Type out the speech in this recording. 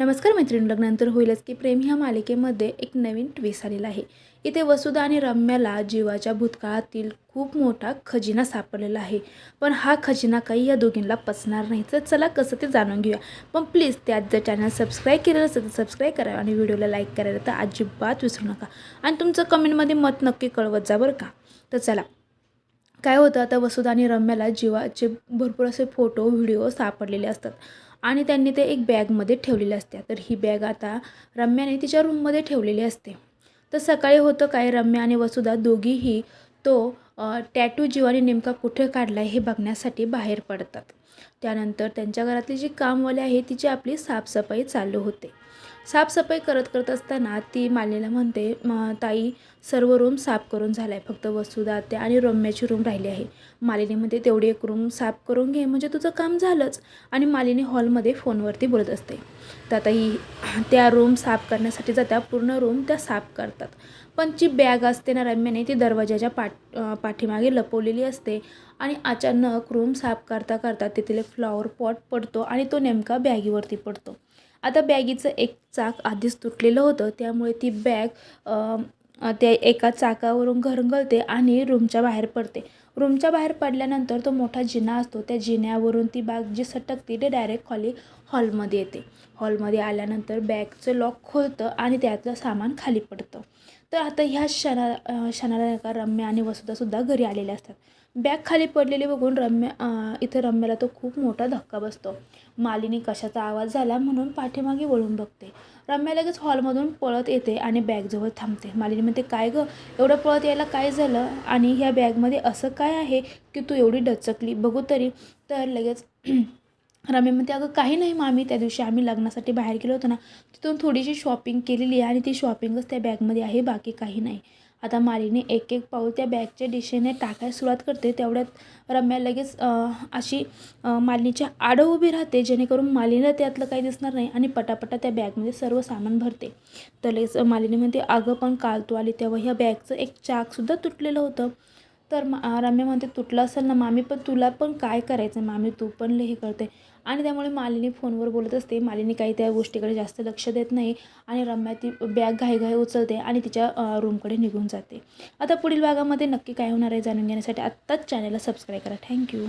नमस्कार मैत्रिणी लग्नानंतर होईलच की प्रेम ह्या मालिकेमध्ये एक नवीन ट्विस्ट आलेला आहे. इथे वसुधा आणि रम्याला जीवाच्या भूतकाळातील खूप मोठा खजिना सापडलेला आहे. पण हा खजिना काही या दोघींना पचणार नाही. तर चला कसं ते जाणून घेऊया. पण प्लीज त्यात जर चॅनल सबस्क्राईब केलेलं असेल तर सबस्क्राईब करा आणि व्हिडिओला लाईक करायला तर अजिबात विसरू नका. आणि तुमचं कमेंटमध्ये मत नक्की कळवत जा बरं का. तर चला. काय होतं आता वसुधा आणि रम्याला जीवाचे भरपूर असे फोटो व्हिडिओ सापडलेले असतात. आणि त्यांनी ते एक बॅगमध्ये ठेवलेले असत्या तर ही बॅग आता रम्याने तिच्या रूममध्ये ठेवलेली असते. तर सकाळी होतं काय रम्या आणि वसुधा दोघीही तो टॅटू जीवाने नेमका कुठे काढला आहे हे बघण्यासाठी बाहेर पडतात. त्यानंतर त्यांच्या घरातली जी कामवाली आहे तिची आपली साफसफाई चालू होते. साफसफाई करत करत असताना ती मालिनीला म्हणते ताई सर्व रूम साफ करून झाला आहे फक्त वसुदात्या आणि रम्याची रूम राहिली आहे. मालिनी म्हणते तेवढी एक रूम साफ करून घे म्हणजे तुझं काम झालंच. आणि मालिनी हॉलमध्ये फोनवरती बोलत असते. तर आता ही त्या रूम साफ करण्यासाठी जात्या पूर्ण रूम त्या साफ करतात. पण जी बॅग असते ना रम्याने ती दरवाजाच्या पाठ पाठीमागे लपवलेली असते आणि अचानक रूम साफ करता करता तिथले फ्लॉवर पॉट पडतो आणि तो नेमका बॅगीवरती पडतो. आता बॅगीचं एक चाक आधीच तुटलेलं होतं त्यामुळे ती बॅग ते त्या एका चाकावरून घरंगळते आणि रूमच्या बाहेर पडते. रूमच्या बाहेर पडल्यानंतर तो मोठा जिना असतो त्या जिन्यावरून ती बॅग जी सटकते ते डायरेक्ट खाली हॉलमध्ये येते. हॉलमध्ये आल्यानंतर बॅगचं लॉक खोलतं आणि त्यातलं सामान खाली पडतं. तर आता ह्या क्षणा क्षणाला नाही का रम्या आणि वसुधासुद्धा घरी आलेल्या असतात. बॅग खाली पडलेली बघून रम्या इथे इथं रम्याला तो खूप मोठा धक्का बसतो. मालिनी कशाचा आवाज झाला म्हणून पाठीमागे वळून बघते. रम्या लगेच हॉलमधून पळत येते आणि बॅगजवळ थांबते. मालिनी म्हणते काय गं? एवढं पळत यायला काय झालं? आणि ह्या बॅगमध्ये असं काय आहे की तू एवढी डचकली? बघू तरी. तर लगेच रम्या म्हणते अगं काही नाही मामी त्या दिवशी आम्ही लग्नासाठी बाहेर गेलो होतो ना तिथून थोडीशी शॉपिंग केलेली आहे आणि ती शॉपिंगच त्या बॅगमध्ये आहे बाकी काही नाही. आता मालिनी एक एक पाऊल त्या बॅगच्या दिशेने टाकायला सुरुवात करते. तेवढ्यात रम्या लगेच अशी मालिनीच्या आडं उभी राहते जेणेकरून मालिनीला त्यातलं काही दिसणार नाही आणि पटापटा त्या बॅगमध्ये सर्व सामान भरते. तर लगेच मालिनी म्हणते अगं पण काल तू आली तेव्हा ह्या बॅगचं एक चाकसुद्धा तुटलेलं होतं. तर मा रम्या म्हणते तुटलं असेल ना मामी पण तुला पण काय करायचं मामी? तू पण लई हे करते. आणि त्यामुळे मालिनी फोनवर बोलत असते. मालिनी काही त्या गोष्टीकडे जास्त लक्ष देत नाही आणि रम्या ती बॅग घाईघाई उचलते आणि तिच्या रूमकडे निघून जाते. आता पुढील भागामध्ये नक्की काय होणार आहे जाणून घेण्यासाठी आत्ताच चॅनलला सबस्क्राईब करा. थँक्यू.